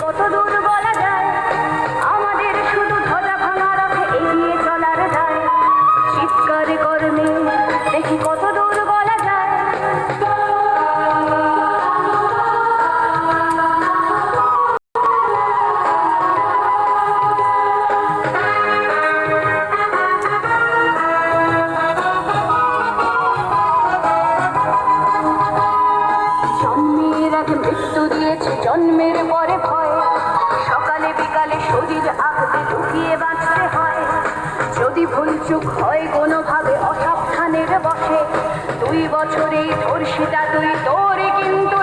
কত দূর মৃত্যু দিয়েছে জন্মের পরে ভয়। সকালে বিকালে শরীর আগতে ঢুকিয়ে বাঁচতে হয়। যদি ভুলচুক হয় কোনোভাবে অসাবধানের বসে দুই বছরেই ধর্ষিতা তুই তোরই কিন্তু